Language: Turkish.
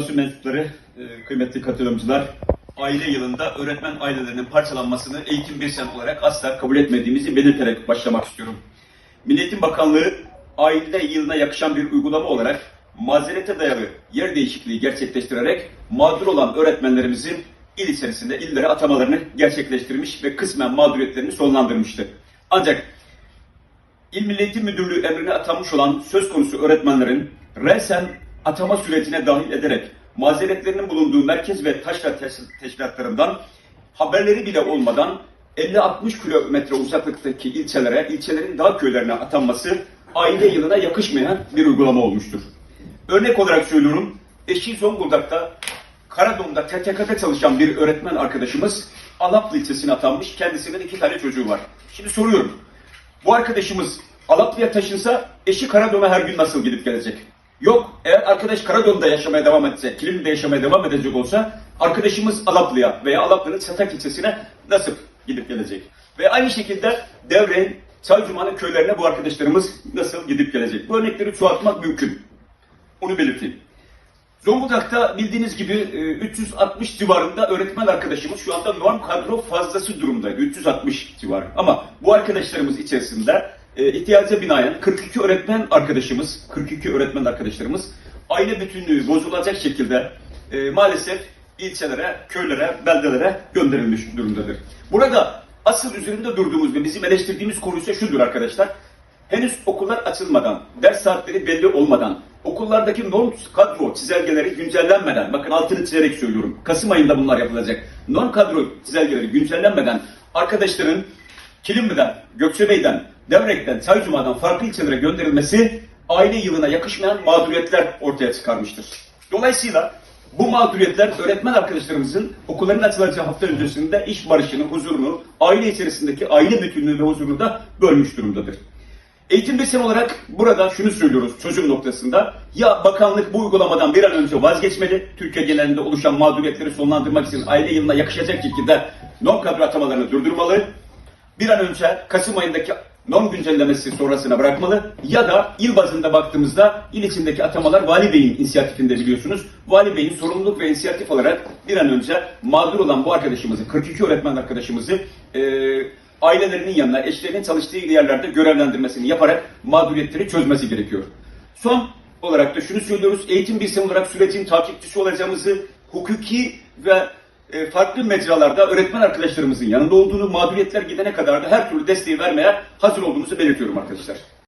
Basın mensupları, e, kıymetli katılımcılar, aile yılında öğretmen ailelerinin parçalanmasını eğitim bir sen olarak asla kabul etmediğimizi belirterek başlamak istiyorum. Milli Eğitim Bakanlığı aile yılına yakışan bir uygulama olarak mazerete dayalı yer değişikliği gerçekleştirerek mağdur olan öğretmenlerimizin il içerisinde illere atamalarını gerçekleştirmiş ve kısmen mağduriyetlerini sonlandırmıştı. Ancak İl Milli Eğitim Müdürlüğü emrine atanmış olan söz konusu öğretmenlerin resen atama sürecine dahil ederek mazeretlerinin bulunduğu merkez ve taşra teş- teşkilatlarından haberleri bile olmadan 50-60 kilometre uzaklıktaki ilçelere, ilçelerin dağ köylerine atanması aile yılına yakışmayan bir uygulama olmuştur. Örnek olarak söylüyorum, eşi Zonguldak'ta Karadom'da TTK'da çalışan bir öğretmen arkadaşımız Alaplı ilçesine atanmış. Kendisinin iki tane çocuğu var. Şimdi soruyorum. Bu arkadaşımız Alaplı'ya taşınsa eşi Karadom'a her gün nasıl gidip gelecek? Yok. Eğer arkadaş Karadom'da yaşamaya devam edecek, Kilimli'de yaşamaya devam edecek olsa arkadaşımız Alaplı'ya veya Alaplı'nın Çatak ilçesine nasıl gidip gelecek? Ve aynı şekilde Devre'nin Çaycuma'nın köylerine bu arkadaşlarımız nasıl gidip gelecek? Bu örnekleri çoğaltmak mümkün. Onu belirteyim. Zonguldak'ta bildiğiniz gibi e, 360 civarında öğretmen arkadaşımız şu anda norm kadro fazlası durumdaydı. 360 civarı. Ama bu arkadaşlarımız içerisinde e, ihtiyaca binaen 42 öğretmen arkadaşımız, 42 öğretmen arkadaşlarımız aile bütünlüğü bozulacak şekilde e, maalesef ilçelere, köylere, beldelere gönderilmiş durumdadır. Burada asıl üzerinde durduğumuz ve bizim eleştirdiğimiz konu ise şudur arkadaşlar. Henüz okullar açılmadan, ders saatleri belli olmadan, okullardaki norm kadro çizelgeleri güncellenmeden, bakın altını çizerek söylüyorum, Kasım ayında bunlar yapılacak. Norm kadro çizelgeleri güncellenmeden arkadaşların Kilimli'den, Gökçebey'den, Devrek'ten, Çaycuma'dan farklı ilçelere gönderilmesi aile yılına yakışmayan mağduriyetler ortaya çıkarmıştır. Dolayısıyla bu mağduriyetler öğretmen arkadaşlarımızın okulların açılacağı hafta öncesinde iş barışını, huzurunu, aile içerisindeki aile bütünlüğü ve huzurunu da bölmüş durumdadır. Eğitim Besen olarak burada şunu söylüyoruz çözüm noktasında. Ya bakanlık bu uygulamadan bir an önce vazgeçmeli. Türkiye genelinde oluşan mağduriyetleri sonlandırmak için aile yılına yakışacak şekilde non kadro atamalarını durdurmalı. Bir an önce Kasım ayındaki non güncellemesi sonrasına bırakmalı. Ya da il bazında baktığımızda il içindeki atamalar Vali Bey'in inisiyatifinde biliyorsunuz. Vali Bey'in sorumluluk ve inisiyatif olarak bir an önce mağdur olan bu arkadaşımızı, 42 öğretmen arkadaşımızı eee ailelerinin yanına, eşlerinin çalıştığı yerlerde görevlendirmesini yaparak mağduriyetleri çözmesi gerekiyor. Son olarak da şunu söylüyoruz, eğitim bilsen olarak sürecin takipçisi olacağımızı, hukuki ve e, farklı mecralarda öğretmen arkadaşlarımızın yanında olduğunu, mağduriyetler gidene kadar da her türlü desteği vermeye hazır olduğumuzu belirtiyorum arkadaşlar.